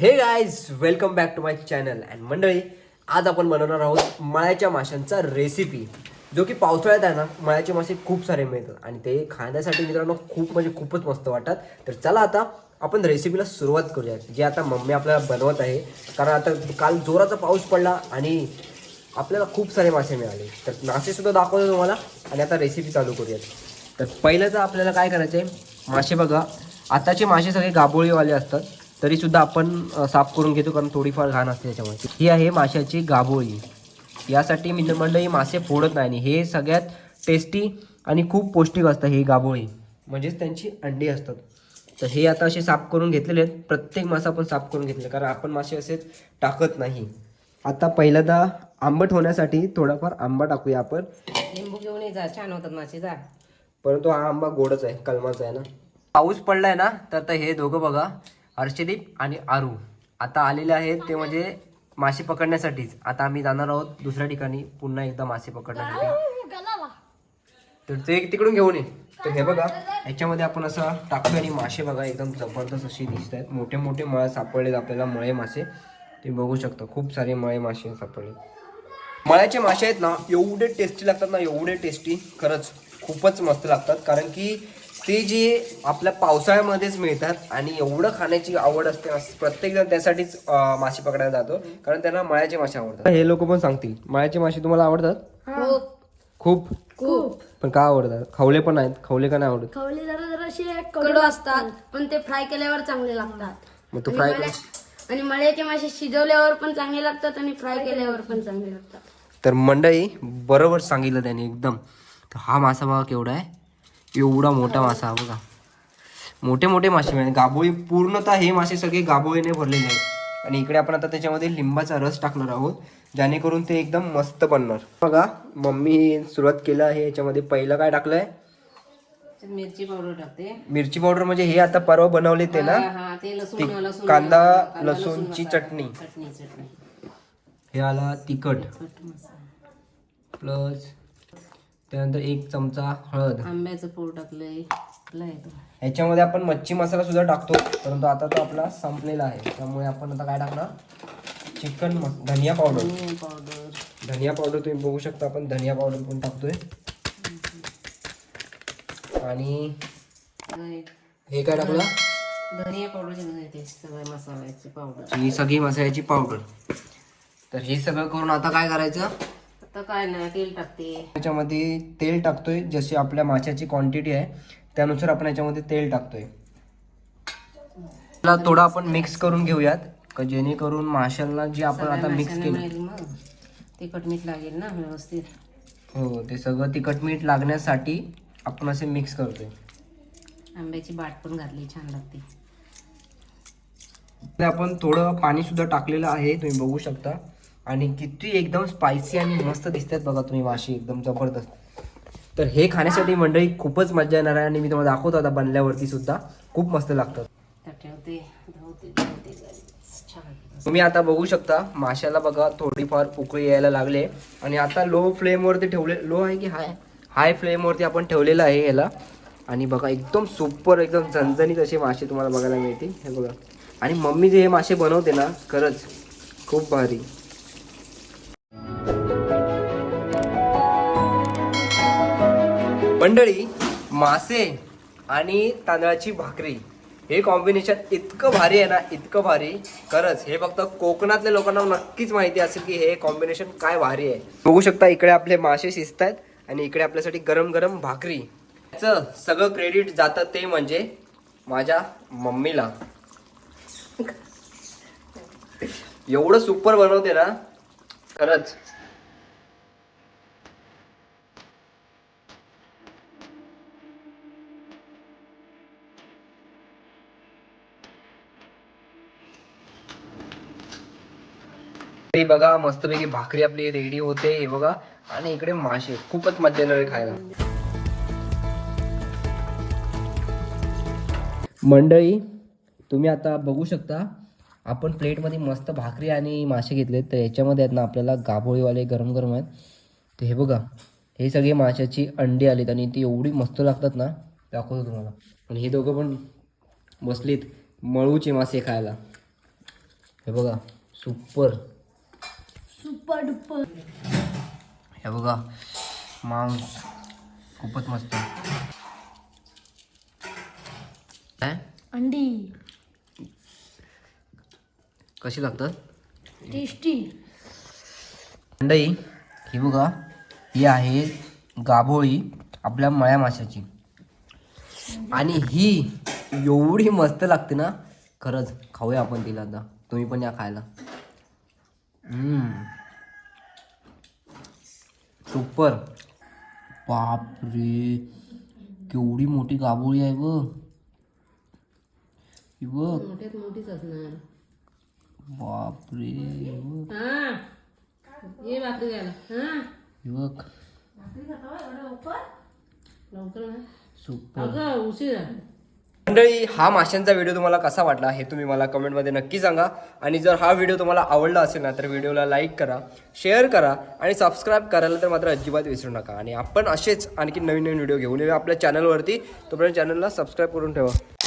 Hey guys welcome back to my channel and मंडळी आज आपण बनवणार आहोत मळ्याच्या माशांचा रेसिपी जो की पावसाळ्यात आहे ना मळ्याचे मासे खूप सारे मिळतात. आणि ते खाण्यासाठी मित्रांनो खूप म्हणजे खूपच मस्त वाटतात. तर चला आता आपण रेसिपीला सुरुवात करूयात. जे आता मम्मी आपल्याला बनवत आहे. कारण आता काल जोराचा पाऊस पडला आणि आपल्याला खूप सारे मासे मिळाले. तर मासेसुद्धा दाखवतो तुम्हाला. आणि आता रेसिपी चालू करूयात. तर पहिलं तर आपल्याला काय करायचं आहे मासे बघा. आताचे मासे सगळे गाबोळीवाले असतात. तरी सुद्धा आपण साफ करून घेतो कारण थोडीफार घाण असते त्याच्यामध्ये ही आहे माशाची गाबोळी यासाठी मी मंडळी मासे फोडत नाही आणि हे सगळ्यात टेस्टी आणि खूप पौष्टिक असतं हे गाबोळी म्हणजेच त्यांची अंडी असतात. तर हे आता असे साफ करून घेतलेले आहेत. प्रत्येक मासा आपण साफ करून घेतले कारण आपण मासे असेच टाकत नाही. आता पहिल्यांदा आंबट होण्यासाठी थोडाफार आंबा टाकूया आपण. लिंबू घेऊन ये जा छान होतात मासे जा. परंतु हा आंबा गोडच आहे कलमाचा आहे ना. पाऊस पडलाय ना तर हे दोघं बघा. हर्षदीप आणि आरू. आता आलेले आहेत ते म्हणजे मासे पकडण्यासाठीच. आता आम्ही जाणार आहोत दुसऱ्या ठिकाणी. पुन्हा एकदा मासे पकडण्यासाठी. तर ते तिकडून घेऊन ये. तर हे बघा याच्यामध्ये आपण असं टाकतो आणि मासे बघा एकदम जबरदस्त अशी दिसत आहेत. मोठे मोठे मळे सापडलेत आपल्याला मळे मासे. ते बघू शकता खूप सारे मळे मासे सापडले मळ्याचे मासे आहेत ना एवढे टेस्टी लागतात ना एवढे टेस्टी खरंच खूपच मस्त लागतात. कारण की ते जे आपल्या पावसाळ्यामध्येच मिळतात आणि एवढं खाण्याची आवड असते ना, प्रत्येक जण त्यासाठीच मासे पकडायला जातो. कारण त्यांना मळ्याचे मासे आवडतात. हे लोक पण सांगतील. मळ्याचे मासे तुम्हाला आवडतात? खूप. खूप? पण का आवडतात? खवले पण आहेत. खवले का नाही आवडत? खवले जरा जराशे कडू असतात पण ते फ्राय केल्यावर चांगले लागतात. मग तू फ्राय आणि मळ्याचे मासे शिजवल्यावर पण चांगले लागतात आणि फ्राय केल्यावर पण चांगले लागतात. तर मंडळी बरोबर सांगितलं त्याने एकदम. हा मासा बघा केवढा आहे. एवढा मोठा मासा हा बघा. मोठे मोठे मासे मिळाले गाभोळी पूर्णतः हे मासे सगळे गाभोळीने भरलेले आहेत. आणि इकडे आपण आता त्याच्यामध्ये लिंबाचा रस टाकणार आहोत जेणेकरून ते एकदम मस्त बनणार. बघा मम्मी सुरुवात केलं आहे. याच्यामध्ये पहिलं काय टाकलंय? त्याच्यात मिरची पावडर टाकते. मिरची पावडर म्हणजे हे आता परवा बनवले ते ना? कांदा लसूणची. चटणी. हे आला तिखट. प्लस त्यानंतर एक चमचा हळद. आंब्याचं पूड टाकलंय. ह्याच्यामध्ये आपण मच्छी मसाला सुद्धा टाकतो परंतु आता तो आपला संपलेला आहे. त्यामुळे आपण आता काय टाकणार? चिकन धनिया पावडर. पावडर. धनिया पावडर तुम्ही बघू शकता आपण धनिया पावडर पण टाकतोय. आणि हे काय टाकलं? धनिया पावडर सगळ्या मसाल्याची पावडर. ही सगळी मसाल्याची पावडर. तर हे सगळं करून आता काय करायचं? आता काय नाही तेल टाकते. याच्यामध्ये तेल टाकतोय जशी आपल्या माशाची क्वांटिटी आहे त्यानुसार आपण याच्यामध्ये तेल टाकतोय. त्याला थोडं आपण मिक्स करून घेऊयात का जेणेकरून माशांना जे आपण आता मिक्स केलं मग. तिखट मीठ लागेल ना व्यवस्थित. हो ते सगळं तिखट मीठ लागण्यासाठी आपण असे मिक्स करतोय. आंब्याची बाट पण घातली छान लागते. ते आपण थोडं पाणी सुद्धा टाकलेलं आहे तुम्ही बघू शकता. आणि किती एकदम स्पायसी आणि मस्त दिसतात बघा तुम्ही माशी एकदम जबरदस्त. तर हे खाण्यासाठी मंडळी खूपच मजा येणार आहे आणि मी तुम्हाला दाखवतो आता बनल्यावरती सुद्धा. खूप मस्त लागतात. तुम्ही आता बघू शकता माशाला बघा थोडीफार उकळी यायला लागले. आणि आता लो फ्लेमवरती ठेवले लो आहे की हाय हाय फ्लेमवरती आपण ठेवलेलं आहे याला आणि बघा एकदम सुपर एकदम झणझणीत असे मासे तुम्हाला बघायला मिळतील. हे बघा. आणि मम्मी जे हे मासे बनवते ना खरंच खूप भारी. मंडळी मासे आणि तांदळाची भाकरी हे कॉम्बिनेशन इतकं भारी आहे ना इतकं भारी. खरंच हे फक्त कोकणातल्या लोकांना नक्कीच माहिती असेल की हे कॉम्बिनेशन काय भारी आहे. बघू शकता इकडे आपले मासे शिजत आहेत आणि इकडे आपल्यासाठी गरम गरम भाकरी. याचं सगळं क्रेडिट जातं ते म्हणजे माझ्या मम्मीला. एवढं सुपर बनवते ना. खरंच ते बघा मस्तपैकी भाकरी आपली रेडी होते हे बघा. आणि इकडे मासे खूपच मजा येणार आहे खायला. मंडळी तुम्ही आता बघू शकता आपण प्लेटमध्ये मस्त भाकरी आणि मासे घेतलेत तर याच्यामध्ये आहेत ना आपल्याला गाभोळीवाले गरम गरम आहेत. तर हे बघा हे सगळे माशाची अंडी आलीत आणि ती एवढी मस्त लागतात ना दाखवतो तुम्हाला. आणि हे दोघं पण बसलीत मळूचे मासे खायला. हे बघा सुपर हे बघा मांस खूपच मस्त काय? अंडी. कशी लागतात? टेस्टी. मंडई ही बघा ही आहे गाभोळी आपल्या मळ्या माशाची. आणि ही एवढी मस्त लागते ना. खरंच खाऊया आपण तिला आता. तुम्ही पण या खायला. सुपर. बापरे. केवढी मोठी गाभोळी आहे मोठ्यात मोठीच असणार. बापरे. बघ. ये भाकरी घ्यायला. हा. ही बघ. लवकर. ना. सुपर. उशीर आहे. मंडळी हा माशांचा व्हिडिओ तुम्हाला कसा वाटला हे तुम्ही मला कमेंटमध्ये नक्की सांगा. आणि जर हा व्हिडिओ तुम्हाला आवडला असेल ना तर व्हिडिओला लाईक करा शेअर करा आणि सबस्क्राईब करायला तर मात्र अजिबात विसरू नका. आणि आपण असेच आणखी नवीन नवीन व्हिडिओ घेऊन येऊया आपल्या चॅनलवरती तोपर्यंत चॅनलला सबस्क्राईब करून ठेवा.